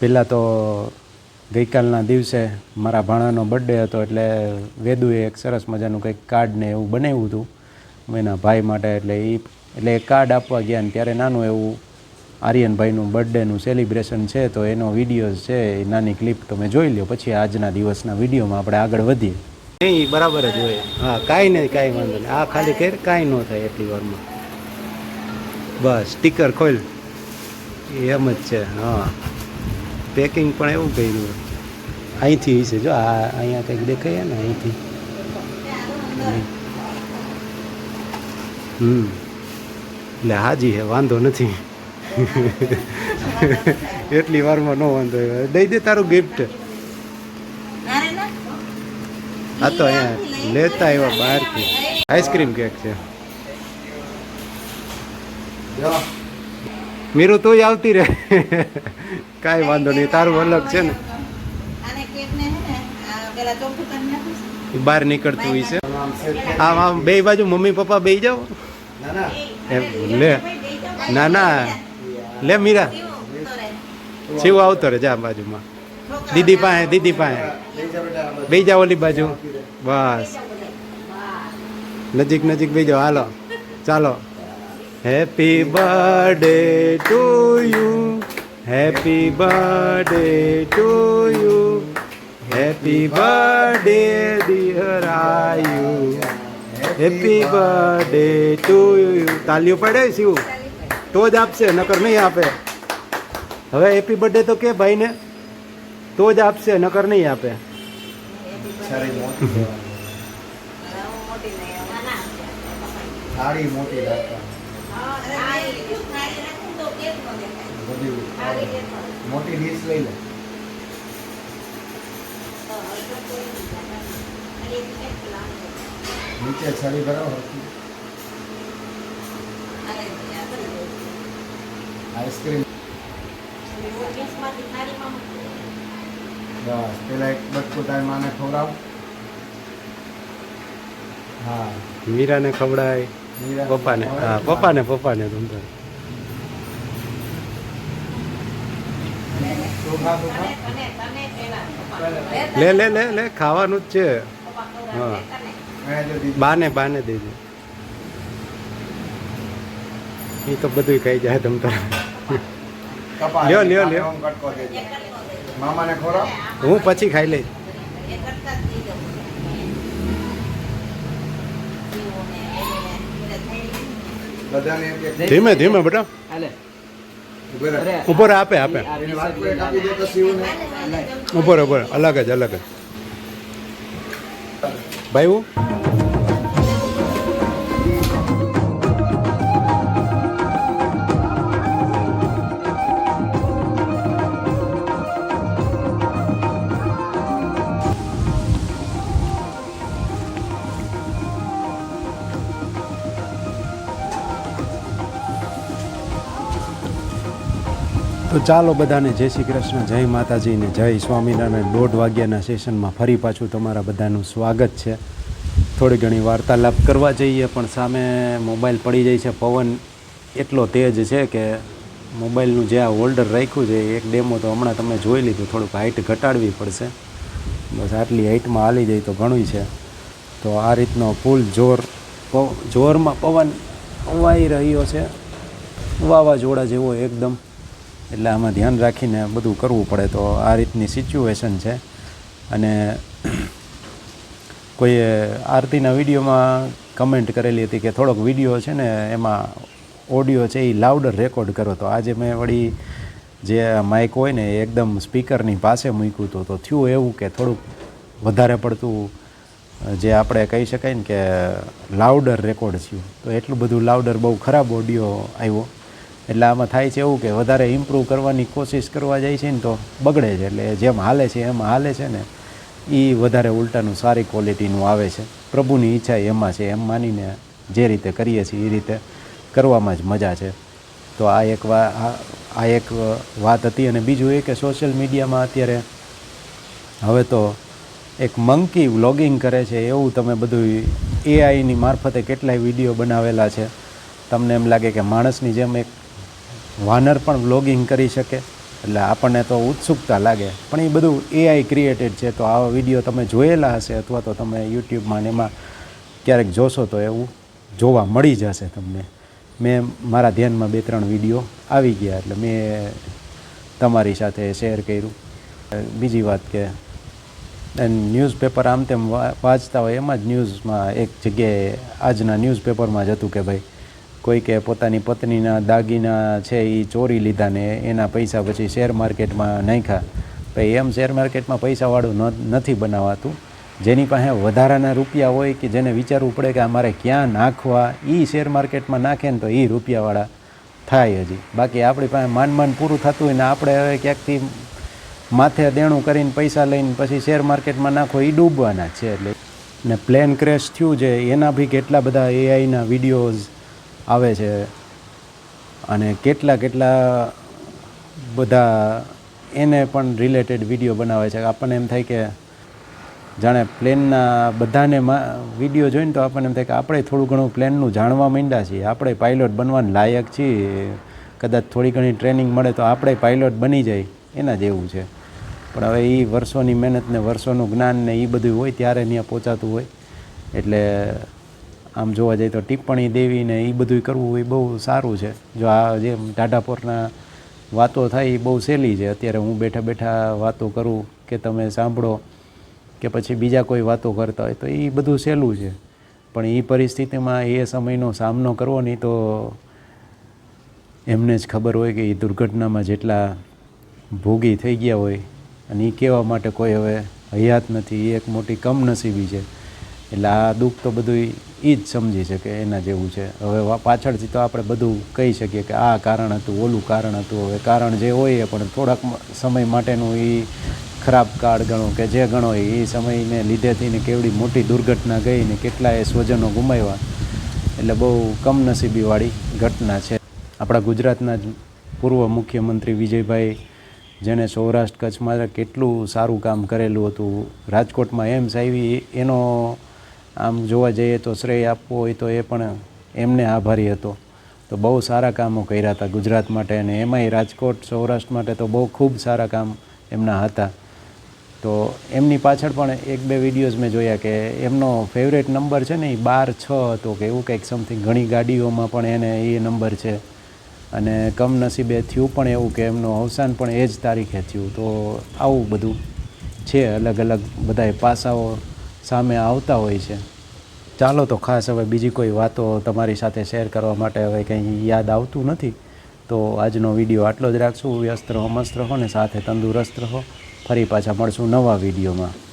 પહેલાં તો ગઈકાલના દિવસે મારા ભાણાનો બર્થડે હતો એટલે વેદુએ એક સરસ મજાનું કંઈક કાર્ડ ને એવું બનાવ્યું હતું. એના ભાઈ માટે એટલે એ એટલે એ કાર્ડ આપવા ગયા ને ત્યારે નાનું એવું આર્યનભાઈનું બર્થડેનું સેલિબ્રેશન છે, તો એનો વીડિયો છે, એ નાની ક્લિપ તમે જોઈ લ્યો. પછી આજના દિવસના વિડીયોમાં આપણે આગળ વધીએ. નહીં બરાબર જ હોય. હા, કાંઈ નહીં કાંઈ વાંધો નહીં. આ ખાલી કર કાંઈ ન થાય એટલી વારમાં. બસ સ્ટીકર ખોલ. એમ જ છે, હા. પેકિંગ પણ એવું કર્યું અહીંથી છે જો આ અહીંયા કંઈક દેખાય ને અહીંથી. હમ. એટલે હાજી હે વાંધો નથી. એટલી વારમાં ન વાંધો દઈ દે તારું ગિફ્ટ આ તો અહીંયા લેતા આવ્યા બહારથી. આઈસ્ક્રીમ કેક છે. મીરું તું આવતી રહે. કાંઈ વાંધો નહીં તારું અલગ છે ને. બહાર નીકળતું હોય છે. આમ આમ બે બાજુ મમ્મી પપ્પા બે જાઓ. લે. ના ના. લે મીરા. શિવ આવતો રે જા બાજુમાં. દીદી પાસે દીદી પાસે. બે જાઓ ઓલી બાજુ. બસ. નજીક નજીક બે જાઓ. હાલો. ચાલો. Happy birthday to you happy birthday to you happy birthday dear Ayu happy birthday to you તાલીઓ પડે શિવ તો જ આપશે નકર નહીં આપે હવે હેપી બર્થડે તો કે ભાઈને તો જ આપશે નકર નહીં આપે થાળી મોટી રાખતા બધી મોટી ડીશ લઈ લે. નીચે છરી ભરાવો આઈસ્ક્રીમ. બસ પેલા એક બટકું તારી માને ખવડાવ. હા. મીરાને ખવડાય. મીરા પપ્પાને. હા પપ્પાને પપ્પાને તમ તું ખા તું ખા લે લે લે લે ખાવાનું જ છે. હા. બાને બાને દેજો. એ તો બધું ખાઈ જાય તમ તારે લ્યો, લ્યો, લ્યો. મામાને ખવડાવ. હું પછી ખાઈ લઈશ. ધીમે ધીમે બેટા. ઉપર આપે આપે. ઉપર ઉપર અલગ જ અલગ જ. ભાઈ તો ચાલો બધાને જય શ્રી કૃષ્ણ, જય માતાજીને જય સ્વામિનારાયણ. દોઢ વાગ્યાના સેશનમાં ફરી પાછું તમારા બધાનું સ્વાગત છે. થોડી ઘણી વાર્તાલાપ કરવા જઈએ, પણ સામે મોબાઈલ પડી જાય છે. પવન એટલો તેજ છે કે મોબાઈલનું જે આ હોલ્ડર રાખ્યું છે, એક ડેમો તો હમણાં તમે જોઈ લીધું, થોડુંક હાઇટ ઘટાડવી પડશે. બસ આટલી હાઇટમાં હાલી જાય તો ઘણું છે. તો આ રીતનો ફૂલ જોર જોરમાં પવન અવાઈ રહ્યો છે. વાવાઝોડા જેવો એકદમ. એટલે આમાં ધ્યાન રાખીને બધું કરવું પડે તો આ રીતની સિચ્યુએશન છે. અને કોઈએ આરતીના વિડીયોમાં કમેન્ટ કરેલી હતી કે થોડોક વીડિયો છે ને એમાં ઓડિયો છે એ લાઉડર રેકોર્ડ કરો તો આજે મેં વળી જે માઇક હોય ને એ એકદમ સ્પીકરની પાસે મૂક્યું હતું તો થયું એવું કે થોડુંક વધારે પડતું જે આપણે કહી શકાય ને કે લાઉડર રેકોર્ડ થયું. તો એટલું બધું લાઉડર બહુ ખરાબ ઓડિયો આવ્યો. એટલે આમાં થાય છે એવું કે વધારે ઇમ્પ્રૂવ કરવાની કોશિશ કરવા જાય છે ને તો બગડે છે. એટલે જેમ હાલે છે, એમ હાલે છે ને એ વધારે ઉલટાનું સારી ક્વોલિટીનું આવે છે. પ્રભુની ઈચ્છા એમાં છે, એમ માનીને જે રીતે કરીએ છીએ એ રીતે કરવામાં જ મજા છે. તો આ એક આ એક વાત હતી અને બીજું એ કે સોશિયલ મીડિયામાં અત્યારે હવે તો એક મંકી વ્લોગિંગ કરે છે. એવું તમે બધું એઆઈની મારફતે કેટલાય વીડિયો બનાવેલા છે. તમને એમ લાગે કે માણસની જેમ એક વાનર પણ વ્લોગિંગ કરી શકે. એટલે આપણને તો ઉત્સુકતા લાગે. પણ એ બધું એઆઈ ક્રિએટેડ છે, તો આવા વીડિયો તમે જોયેલા હશે અથવા તો તમે યુટ્યુબમાં એમાં ક્યારેક જોશો તો એવું જોવા મળી જશે તમને. મેં મારા ધ્યાનમાં બે ત્રણ વીડિયો આવી ગયા, એટલે મેં તમારી સાથે શેર કર્યું. બીજી વાત કે ન્યૂઝપેપર આમ તેમ વાંચતા હોય એમાં જ ન્યૂઝમાં એક જગ્યાએ આજના ન્યૂઝપેપરમાં જ હતું કે ભાઈ કોઈકે પોતાની પત્નીના દાગીના છે એ ચોરી લીધા ને એના પૈસા પછી શેર માર્કેટમાં નાખ્યા. ભાઈ, એમ શેર માર્કેટમાં પૈસાવાળું નથી બનાવાતું. જેની પાસે વધારાના રૂપિયા હોય કે જેને વિચારવું પડે કે અમારે ક્યાં નાખવા એ શેર માર્કેટમાં નાખે ને તો એ રૂપિયાવાળા થાય હજી. બાકી આપણી પાસે માન માન પૂરું થતું હોય ને આપણે હવે ક્યાંકથી માથે દેણું કરીને પૈસા લઈને પછી શેર માર્કેટમાં નાખો એ ડૂબવાના છે એટલે. ને પ્લેન ક્રેશ થયું છે. એના બી કેટલા બધા એઆઈના વિડીયોઝ આવે છે અને કેટલા કેટલા બધા એને પણ રિલેટેડ વીડિયો બનાવે છે. આપણને એમ થાય કે જાણે પ્લેનના બધાને વીડિયો જોઈને તો આપણને એમ થાય કે આપણે થોડું ઘણું પ્લેનનું જાણવા માંડ્યા છીએ. આપણે પાયલોટ બનવાનું લાયક છીએ. કદાચ થોડી ઘણી ટ્રેનિંગ મળે તો આપણે પાયલોટ બની જાય. એના જેવું છે. પણ હવે એ વર્ષોની મહેનત ને વર્ષોનું જ્ઞાન ને એ બધું હોય ત્યારે ત્યાં પહોંચાતું હોય. એટલે આમ જોવા જઈએ તો ટિપ્પણી દેવી ને એ બધું કરવું એ બહુ સારું છે. જો આ જે ટાટાપોરના વાતો થાય એ બહુ સહેલી છે. અત્યારે હું બેઠા બેઠા વાતો કરું કે તમે સાંભળો કે પછી બીજા કોઈ વાતો કરતા હોય તો એ બધું સહેલું છે. પણ એ પરિસ્થિતિમાં એ સમયનો સામનો કરવો નહીં તો એમને જ ખબર હોય કે એ દુર્ઘટનામાં જેટલા ભોગી થઈ ગયા હોય અને એ કહેવા માટે કોઈ હવે હયાત નથી. એ એક મોટી કમનસીબી છે. એટલે આ દુઃખ તો બધું એ જ સમજી શકે, એના જેવું છે. હવે પાછળથી તો આપણે બધું કહી શકીએ કે આ કારણ હતું, ઓલું કારણ હતું. હવે કારણ જે હોય એ પણ થોડાક સમય માટેનું એ ખરાબ કાળ ગણો કે જે ગણો એ સમયને લીધેથી ને કેવડી મોટી દુર્ઘટના ગઈ ને કેટલાય સ્વજનો ગુમાવ્યા. એટલે બહુ કમનસીબીવાળી ઘટના છે. આપણા ગુજરાતના જ પૂર્વ મુખ્યમંત્રી વિજયભાઈ, જેણે સૌરાષ્ટ્ર કચ્છમાં કેટલું સારું કામ કરેલું હતું. રાજકોટમાં એમ્સ આવી, એનો આમ જોવા જઈએ તો શ્રેય આપવો હોય તો એ પણ એમને આભારી હતો. તો બહુ સારા કામો કર્યા હતા ગુજરાત માટે અને એમાંય રાજકોટ, સૌરાષ્ટ્ર માટે તો બહુ ખૂબ સારા કામ એમના હતા. તો એમની પાછળ પણ એક બે વિડીયોઝ મેં જોયા કે એમનો ફેવરેટ નંબર છે ને એ બાર છ હતો કે એવું કંઈક સમથિંગ ઘણી ગાડીઓમાં પણ એને એ નંબર છે. અને કમનસીબે થયું પણ એવું કે એમનું અવસાન પણ એ જ તારીખે થયું. તો આવું બધું છે અલગ અલગ બધાય પાસાઓ સામે આવતા હોય છે. ચાલો તો ખાસ હવે બીજી કોઈ વાતો તમારી સાથે શેર કરવા માટે હવે કંઈ યાદ આવતું નથી, તો આજનો વીડિયો આટલો જ રાખશું. વ્યસ્ત રહો, મસ્ત રહો ને સાથે તંદુરસ્ત રહો. ફરી પાછા મળશું નવા વિડીયોમાં.